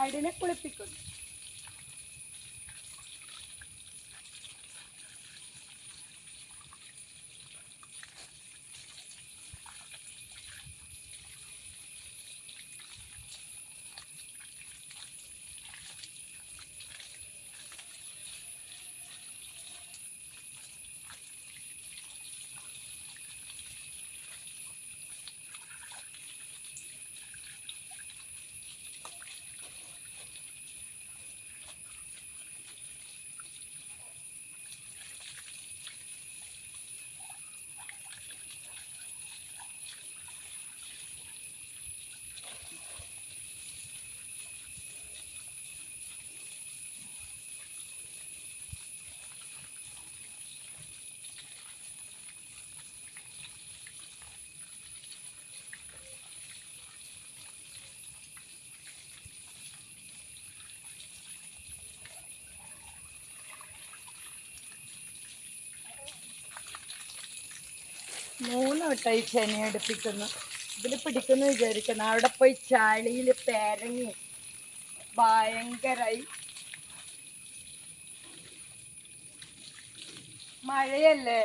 ആടിനെ കുളിപ്പിക്കുന്നു. വട്ടമായി ചെന എടുപ്പിക്കുന്നു. ഇതിൽ പിടിക്കുന്നു വിചാരിക്കുന്നു. അവിടെ പോയി ചളിയിൽ പേരങ്ങി. ഭയങ്കരായി. മഴയല്ലേ?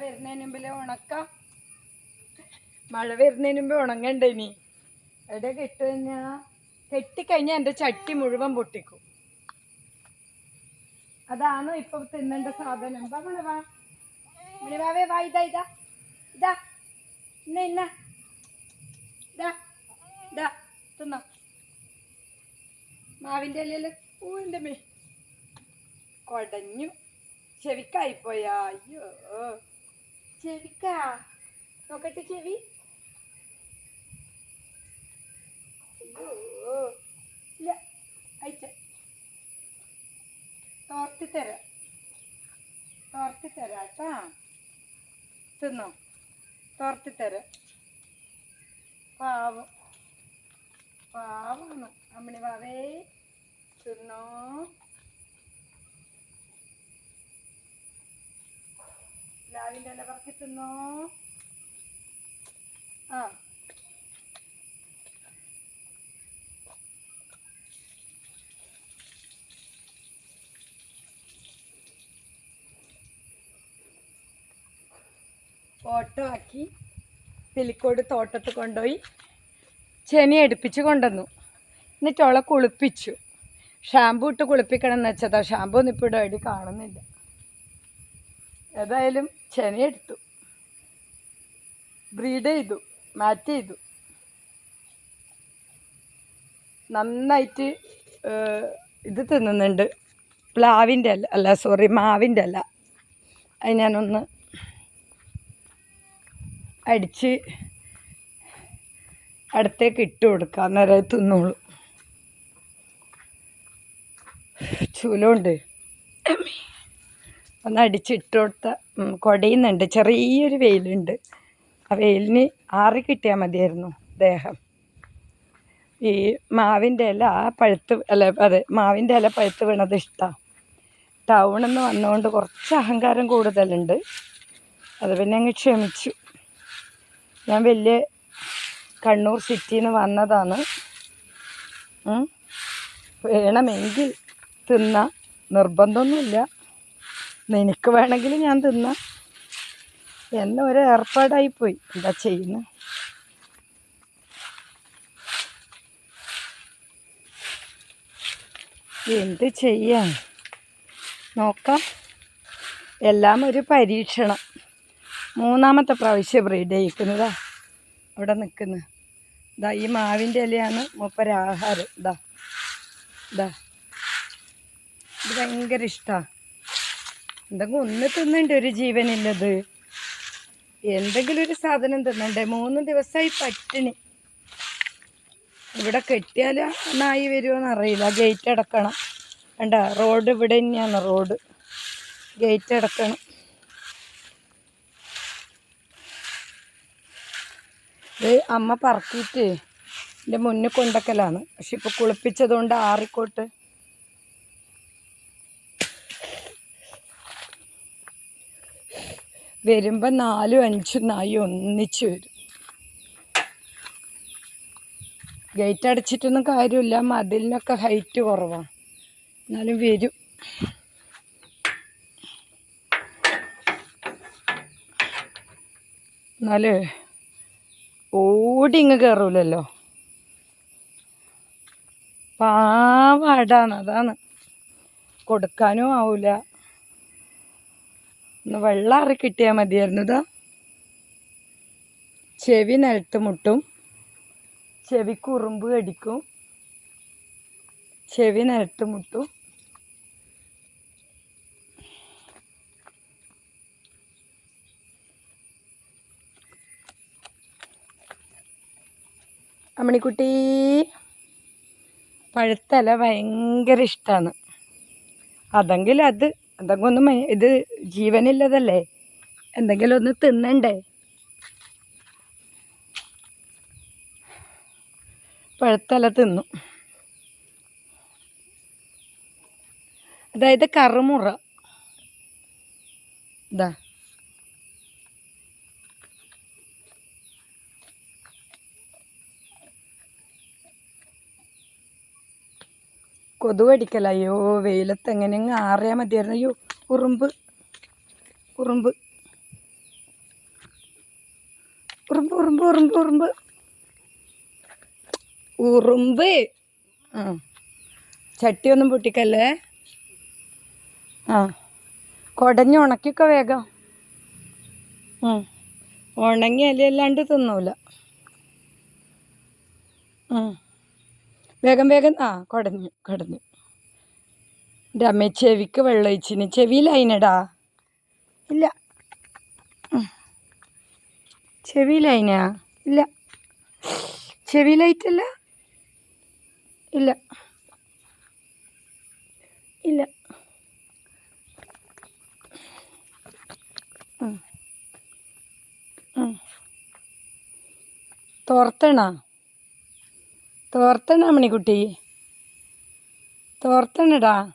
വരുന്നതിന് മുമ്പിൽ ഉണക്ക? മഴ വരുന്നതിന് മുമ്പ് ഉണങ്ങണ്ട ഇനി? എവിടെ കെട്ടുകഴിഞ്ഞാ കെട്ടിക്കഴിഞ്ഞാൽ എന്റെ ചട്ടി മുഴുവൻ പൊട്ടിക്കും. അതാണ് ഇപ്പൊ തിന്നേണ്ട സാധനം? വാ മണവാ വാ. മോളെ വാവേ വാ ഇതാ ഇതാ. ഇതാ. ഇന്ന ഇന്ന. ഇതാ. ഇതാ. തിന്നോ. മാവിന്റെ ഇലയിൽ മേ കൊടഞ്ഞു. ചെവിക്കായിപ്പോയാ. അയ്യോ. ചെവിക്ക നോക്കട്ടെ ചെവി. ഇല്ല അയച്ച. തോർത്തി തരാം തോർത്തി തരാം കേട്ടാ. തിന്നോ. തോർത്തി തരാം പാവം പാവാണ് അമ്മണി വാവേ തിന്നോ. ലാവിന്റെ ഇല പറക്കി തിന്നോ ആ. ഓട്ടോ ആക്കി പിലിക്കോട് തോട്ടത്ത് കൊണ്ടുപോയി ചെനി എടുപ്പിച്ച് കൊണ്ടുവന്നു. എന്നിട്ട് അവളെ കുളിപ്പിച്ചു. ഷാമ്പു ഇട്ട് കുളിപ്പിക്കണം എന്ന് വെച്ചതാ. ഷാമ്പു ഒന്നും ഇപ്പോൾ ഇവിടെ കാണുന്നില്ല. ഏതായാലും ചെനയെടുത്തു ബ്രീഡ് ചെയ്തു മാറ്റ് ചെയ്തു. നന്നായിട്ട് ഇത് തിന്നുന്നുണ്ട്. പ്ലാവിന്റെ അല്ല അല്ല സോറി മാവിന്റെ അല്ല. അത് ഞാനൊന്ന് അടിച്ച് അടുത്തേക്ക് ഇട്ട് കൊടുക്കാം. അന്നേരം തിന്നോളൂ. ചൂലുണ്ട്. ഒന്ന് അടിച്ചിട്ട് കൊടുത്ത കുടയുന്നുണ്ട്. ചെറിയൊരു വെയിലുണ്ട്. ആ വെയിലിന് ആറി കിട്ടിയാൽ മതിയായിരുന്നു ദേഹം. ഈ മാവിന്റെ ഇല പഴുത്ത് അല്ല അതെ മാവിന്റെ ഇല പഴുത്ത് വീണത് ഇഷ്ടമാണ് ടൗണിൽ നിന്ന് വന്നുകൊണ്ട് കുറച്ച് അഹങ്കാരം കൂടുതലുണ്ട്. അത് പിന്നെ അങ്ങ് ക്ഷമിച്ചു. ഞാൻ വലിയ കണ്ണൂർ സിറ്റിയിൽ നിന്ന് വന്നതാണ് വേണമെങ്കിൽ തിന്ന. നിർബന്ധമൊന്നുമില്ല. നിനക്ക് വേണമെങ്കിൽ ഞാൻ തിന്നാം. എന്നെ ഒരു ഏർപ്പാടായിപ്പോയി എന്താ ചെയ്യുന്നത് എന്ത് ചെയ്യാൻ? നോക്കാം. എല്ലാം ഒരു പരീക്ഷണം. മൂന്നാമത്തെ പ്രാവശ്യം ബ്രീഡ് ചെയ്യിക്കുന്നതാ അവിടെ നിൽക്കുന്നത് ഇതാ ഈ മാവിന്റെ ഇലയാണ് മൂപ്പരാഹാരം. ഇതാ ഇതാ ഇത് ഭയങ്കര ഇഷ്ടമാണ് എന്തെങ്കിലും ഒന്ന് തിന്നണ്ട ഒരു ജീവനില്ലത്. എന്തെങ്കിലും ഒരു സാധനം തിന്നണ്ടേ? മൂന്ന് ദിവസമായി പട്ടിണി. ഇവിടെ കെട്ടിയാൽ നായി വരുമോന്ന് അറിയില്ല. ഗേറ്റ് അടക്കണം. വേണ്ട റോഡ് ഇവിടെ തന്നെയാണ് റോഡ്. ഗേറ്റ് അടക്കണം. ഇത് അമ്മ പറക്കിയിട്ട് എന്റെ മുന്നിൽ കൊണ്ടക്കലാണ്. പക്ഷെ ഇപ്പോൾ കുളിപ്പിച്ചതുകൊണ്ട് ആറിക്കോട്ട്. വരുമ്പോൾ നാലും അഞ്ചും നായി ഒന്നിച്ച് വരും. ഗേറ്റ് അടച്ചിട്ടൊന്നും കാര്യമില്ല. മതിലിനൊക്കെ ഹൈറ്റ് കുറവാണ് എന്നാലും വരും. എന്നാലേ ഓടി ഇങ്ങ് കയറൂലല്ലോ പാവാടാണ് അതാണ്. കൊടുക്കാനും ആവൂല. ഒന്ന് വെള്ളം അറി കിട്ടിയാൽ മതിയായിരുന്നു ഇതാ. ചെവി നിലത്ത് മുട്ടും. ചെവി കുറുമ്പ് കടിക്കും. ചെവി നിലത്ത് മുട്ടും. അമ്മണിക്കുട്ടി പഴുത്തല ഭയങ്കര ഇഷ്ടമാണ് അതെങ്കിൽ അത് എന്തെങ്കിലും ഒന്ന് ഇത് ജീവനില്ലതല്ലേ? എന്തെങ്കിലും ഒന്ന് തിന്നണ്ടേ? പഴുത്തല തിന്നു. അതായത് കറുമുറ. ഇതാ. കൊതുകടിക്കല അയ്യോ വെയിലത്ത് എങ്ങനെ ആറിയാൽ മതിയായിരുന്നു. അയ്യോ ഉറുമ്പ്. ഉറുമ്പ്. ഉറുമ്പ് ഉറുമ്പ് ഉറുമ്പ് ഉറുമ്പ്. ഉറുമ്പ്. ആ. ചട്ടിയൊന്നും പൊട്ടിക്കല്ലേ? ആ. കുടഞ്ഞ് ഉണക്കിക്കോ വേഗം. ഉണങ്ങി അല്ലാണ്ട് തിന്നൂല. വേഗം വേഗം. ആ കുടഞ്ഞു കുടഞ്ഞു എന്റെ അമ്മ ചെവിക്ക് വെള്ളം ഒഴിച്ചിന് ചെവിയിലതിനടാ ഇല്ല. ചെവിയിലായിനാ ഇല്ല. ചെവിയിലായിട്ടല്ല ഇല്ല. ഇല്ല. തോർത്തണ? തോർത്തണ മണിക്കുട്ടി. തോർത്തണടാ.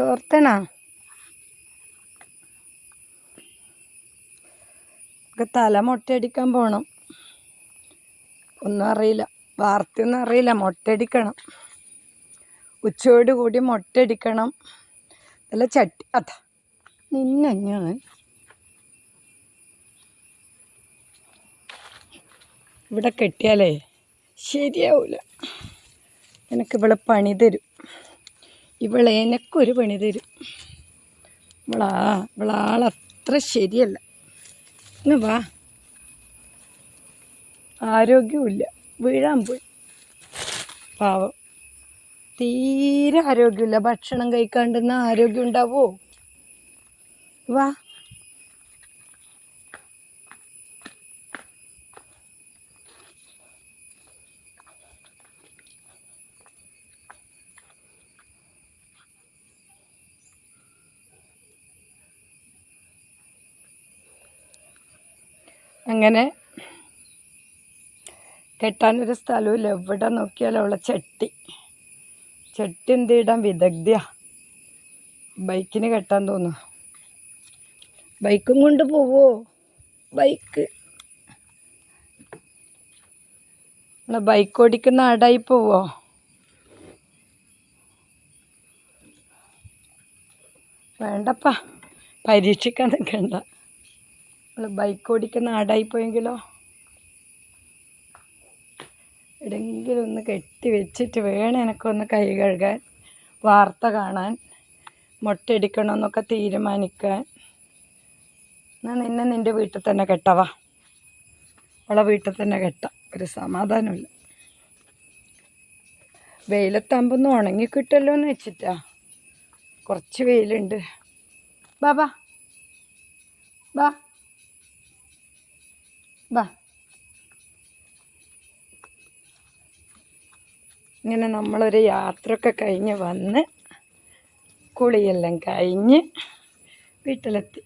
തോർത്തണ. തല മുട്ടയടിക്കാൻ പോണം. ഒന്നും അറിയില്ല. വാർത്തയൊന്നും അറിയില്ല. മുട്ടയടിക്കണം. ഉച്ചയോട് കൂടി മുട്ടയടിക്കണം. നല്ല ചട്ടി. അതാ. നിന്നെ ഞാൻ ഇവിടെ കെട്ടിയാലേ ശരിയാവില്ല എനിക്ക് ഇവളെ പണി തരും. ഇവളെ എനക്കൊരു പണി തരും. ഇവളാ ഇവളാളത്ര ശരിയല്ല. ഇന്ന് വാ. ആരോഗ്യമില്ല വീഴാൻ പോയി. പാവം. തീരെ ആരോഗ്യമില്ല ഭക്ഷണം കഴിക്കാണ്ടെന്ന ആരോഗ്യം ഉണ്ടാവോ? വാ. അങ്ങനെ കെട്ടാനൊരു സ്ഥലമില്ല എവിടെ നോക്കിയാലും അവളെ ചട്ടി. ചട്ടി എന്ത് ഇടാൻ വിദഗ്ധ ബൈക്കിന് കെട്ടാൻ തോന്നുന്നു ബൈക്കും കൊണ്ട് പോവോ? ബൈക്ക്. ബൈക്ക് ഓടിക്കുന്ന ആടായി പോവോ? വേണ്ടപ്പാ. പരീക്ഷിക്കാൻ നിൽക്കണ്ട നമ്മൾ ബൈക്ക് ഓടിക്കുന്ന ആടായി പോയെങ്കിലോ എവിടെയെങ്കിലും ഒന്ന് കെട്ടി വെച്ചിട്ട് വേണം എനിക്കൊന്ന് കൈ കഴുകാൻ വാർത്ത കാണാൻ മുട്ടയടിക്കണമെന്നൊക്കെ തീരുമാനിക്കാൻ. എന്നാൽ നിന്നെ നിന്റെ വീട്ടിൽ തന്നെ കെട്ടവാ. അവളെ വീട്ടിൽ തന്നെ കെട്ടാം. ഒരു സമാധാനമില്ല. വെയിലത്താകുമ്പോൾ ഒന്ന് ഉണങ്ങി കിട്ടുമല്ലോ എന്ന് വെച്ചിട്ടാ. കുറച്ച് വെയിലുണ്ട്. ബാബാ ബാ. ബാ. ഇങ്ങനെ നമ്മളൊരു യാത്രയൊക്കെ കഴിഞ്ഞ് വന്ന് കുളിയെല്ലാം കഴിഞ്ഞ് വീട്ടിലെത്തി.